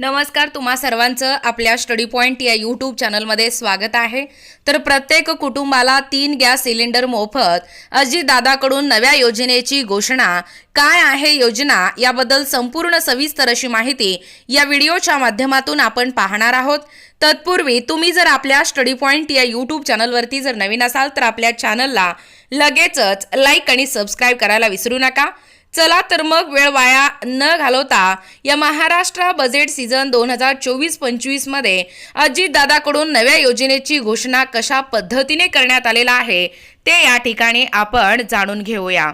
नमस्कार तुम्हा सर्वांचं आपल्या स्टडी पॉईंट या यूट्यूब चॅनलमध्ये स्वागत आहे. तर प्रत्येक कुटुंबाला तीन गॅस सिलेंडर मोफत अजितदादाकडून नव्या योजनेची घोषणा काय आहे योजना याबद्दल संपूर्ण सविस्तर अशी माहिती या व्हिडिओच्या माध्यमातून आपण पाहणार आहोत. तत्पूर्वी तुम्ही जर आपल्या स्टडी पॉईंट या यूट्यूब चॅनलवरती जर नवीन असाल तर आपल्या चॅनलला लगेचच लाईक आणि सबस्क्राईब करायला विसरू नका. चला तर मग वेळ वाया न घालवता या महाराष्ट्र बजेट सीझन दोन हजार चोवीस पंचवीसमध्ये अजितदादाकडून नव्या योजनेची घोषणा कशा पद्धतीने करण्यात आलेला आहे ते या ठिकाणी आपण जाणून घेऊया.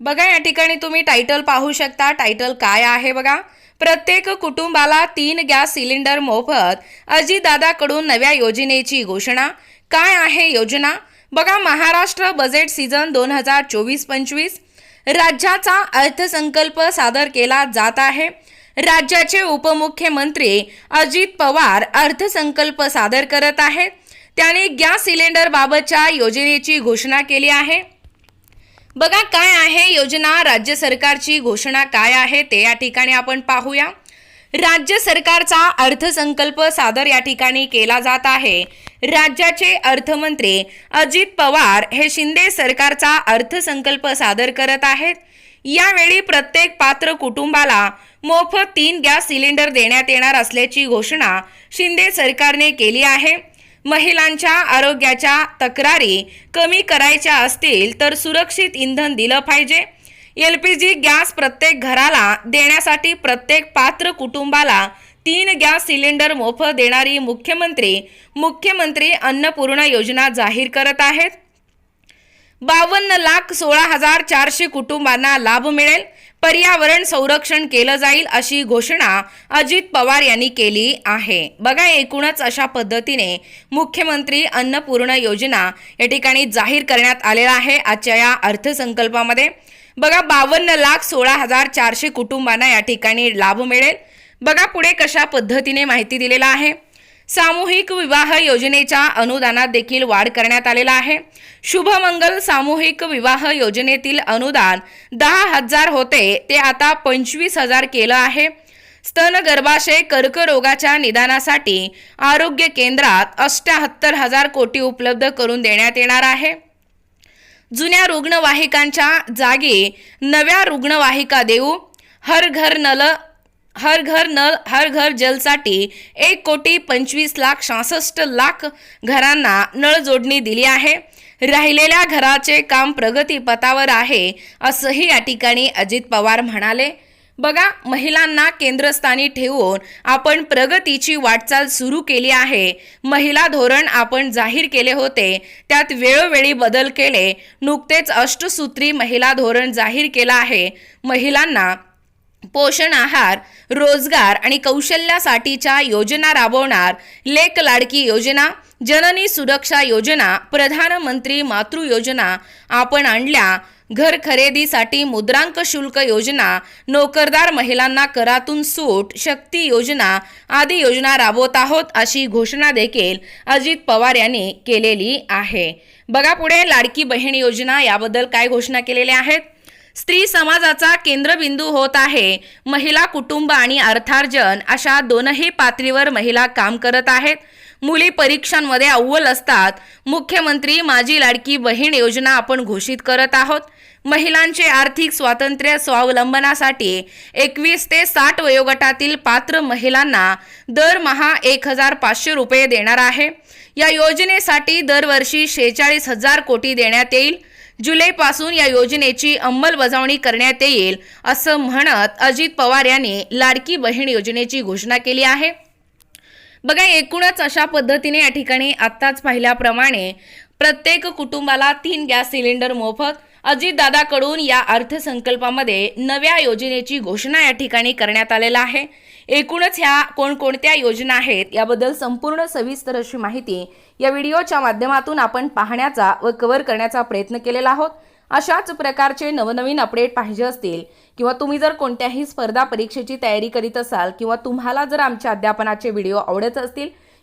बघा या ठिकाणी तुम्ही टायटल पाहू शकता. टायटल काय आहे बघा? प्रत्येक कुटुंबाला तीन गॅस सिलेंडर मोफत अजितदादाकडून नव्या योजनेची घोषणा. काय आहे योजना? बघा महाराष्ट्र बजेट सीझन दोन हजार चोवीस पंचवीस राज्याचा अर्थसंकल्प सादर केला जात आहे. राज्याचे उपमुख्यमंत्री अजित पवार अर्थसंकल्प सादर करत आहेत. त्याने गॅस सिलेंडरबाबतच्या योजनेची घोषणा केली आहे. बघा काय आहे योजना राज्य सरकारची घोषणा काय आहे ते या ठिकाणी आपण पाहूया. राज्य सरकारचा अर्थसंकल्प सादर या ठिकाणी केला जात आहे. राज्याचे अर्थमंत्री अजित पवार हे शिंदे सरकारचा अर्थसंकल्प सादर करत आहेत. यावेळी प्रत्येक पात्र कुटुंबाला मोफत तीन गॅस सिलेंडर देण्यात येणार असल्याची घोषणा शिंदे सरकारने केली आहे. महिलांच्या आरोग्याच्या तक्रारी कमी करायच्या असतील तर सुरक्षित इंधन दिलं पाहिजे. एल पी जी गॅस प्रत्येक घराला देण्यासाठी प्रत्येक पात्र कुटुंबाला तीन गॅस सिलेंडर मोफत देणारी मुख्यमंत्री मुख्यमंत्री अन्नपूर्णा योजना जाहीर करत आहेत. बावन्न लाख सोळा हजार चारशे कुटुंबांना लाभ मिळेल. पर्यावरण संरक्षण केलं जाईल अशी घोषणा अजित पवार यांनी केली आहे. बघा एकूणच अशा पद्धतीने मुख्यमंत्री अन्नपूर्ण योजना या ठिकाणी जाहीर करण्यात आलेला आहे आजच्या या अर्थसंकल्पामध्ये. बघा बावन्न लाख सोळा हजार चारशे कुटुंबांना या ठिकाणी लाभ मिळेल. बघा पुढे कशा पद्धतीने माहिती दिलेला आहे. सामूहिक विवाह योजनेच्या अनुदानात देखील वाढ करण्यात आलेला आहे. शुभमंगल सामूहिक विवाह योजनेतील अनुदान दहा हजार होते ते आता पंचवीस हजार केलं आहे. स्तन गर्भाशय कर्करोगाच्या निदानासाठी आरोग्य केंद्रात अष्ट्याहत्तर हजार कोटी उपलब्ध करून देण्यात येणार आहे. जुन्या रुग्णवाहिकांच्या जागी नव्या रुग्णवाहिका देऊ. हर घर नल हर घर नल हर घर जलसाठी एक कोटी पंचवीस लाख सहासष्ट लाख घरांना नळ जोडणी दिली आहे. राहिलेल्या घराचे काम प्रगतीपथावर आहे असंही या ठिकाणी अजित पवार म्हणाले. बघा महिलांना केंद्रस्थानी ठेवून आपण प्रगतीची वाटचाल सुरू केली आहे. महिला धोरण आपण जाहीर केले होते त्यात वेळोवेळी बदल केले. नुकतेच अष्टसूत्री महिला धोरण जाहीर केलं आहे. महिलांना पोषण आहार रोजगार आणि कौशल्यासाठीच्या योजना राबवणार लेक लाडकी योजना जननी सुरक्षा योजना प्रधानमंत्री मातृ योजना आपण आणल्या घर खरेदीसाठी मुद्रांक शुल्क योजना नोकरदार महिलांना करातून सूट शक्ती योजना आदी योजना राबवत आहोत अशी घोषणा देखील अजित पवार यांनी केलेली आहे. बघा पुढे लाडकी बहीण योजना याबद्दल काय घोषणा केलेल्या आहेत? स्त्री समाजाचा केंद्रबिंदू होत आहे. महिला कुटुंब आणि अर्थार्जन अशा दोनही पातळीवर महिला काम करत आहेत. मुली परीक्षांमध्ये अव्वल असतात. मुख्यमंत्री माझी लाडकी बहीण योजना आपण घोषित करत आहोत. महिलांचे आर्थिक स्वातंत्र्य स्वावलंबनासाठी एकवीस ते साठ वयोगटातील पात्र महिलांना दरमहा एक हजार पाचशे रुपये देणार आहे. या योजनेसाठी दरवर्षी शेहेचाळीस हजार कोटी देण्यात येईल. जुलैपासून या योजनेची अंमलबजावणी करण्यात येईल असं म्हणत अजित पवार यांनी लाडकी बहीण योजनेची घोषणा केली आहे. बघा एकूणच अशा पद्धतीने या ठिकाणी आत्ताच पाहिल्याप्रमाणे प्रत्येक कुटुंबाला तीन गॅस सिलेंडर मोफत अजितदादाकडून या अर्थसंकल्पामध्ये नव्या योजनेची घोषणा या ठिकाणी करण्यात आलेला आहे. एकूणच ह्या कोणकोणत्या योजना आहेत याबद्दल संपूर्ण सविस्तर अशी माहिती या व्हिडिओच्या माध्यमातून आपण पाहण्याचा व कव्हर करण्याचा प्रयत्न केलेला आहोत. अशाच प्रकारचे नवनवीन अपडेट पाहिजे असतील किंवा तुम्ही जर कोणत्याही स्पर्धा परीक्षेची तयारी करीत असाल किंवा तुम्हाला जर आमच्या अध्यापनाचे व्हिडिओ आवडत असतील